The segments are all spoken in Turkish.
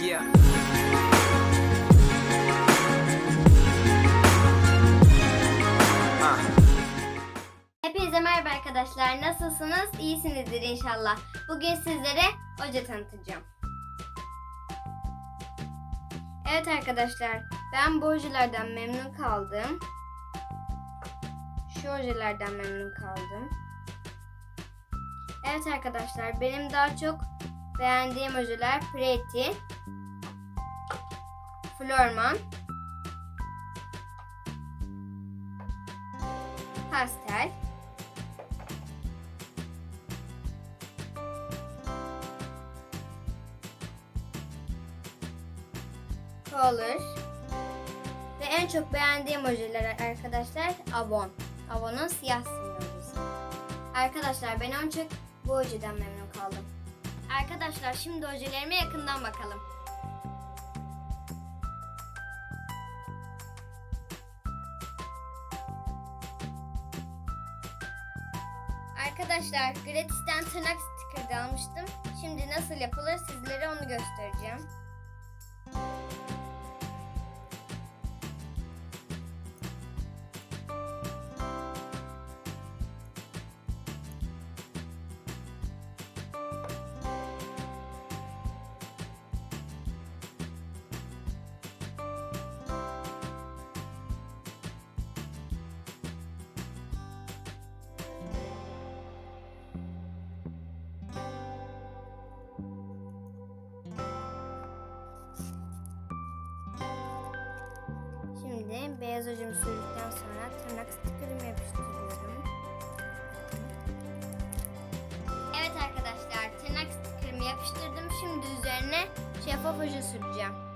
Yeah. Ah. Hepinize merhaba arkadaşlar. Nasılsınız? İyisinizdir inşallah. Bugün sizlere oje tanıtacağım. Evet arkadaşlar, ben bu ojelerden memnun kaldım. Şu ojelerden memnun kaldım. Evet arkadaşlar, benim daha çok beğendiğim ojeler Pretty, Florman, Pastel, Color ve en çok beğendiğim ojeler arkadaşlar Avon. Avon'un siyah simli. Arkadaşlar ben en çok bu ojeden memnun kaldım. Arkadaşlar şimdi ojelerime yakından bakalım. Arkadaşlar gratisten tırnak stikeri almıştım. Şimdi nasıl yapılır sizlere onu göstereceğim. Şimdi beyaz ojemi sürdükten sonra tırnak stikerimi yapıştırıyorum. Evet arkadaşlar tırnak stikerimi yapıştırdım. Şimdi üzerine şeffaf oje süreceğim.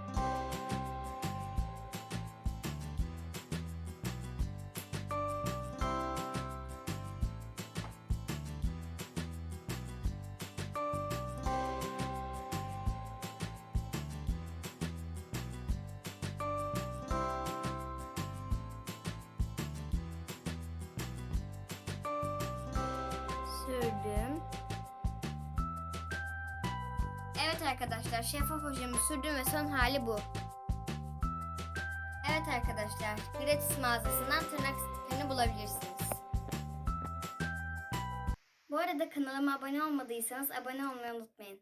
Evet arkadaşlar şeffaf ojemi sürdüm ve son hali bu. Evet arkadaşlar gratis mağazasından tırnak stikerini bulabilirsiniz. Bu arada kanalıma abone olmadıysanız abone olmayı unutmayın.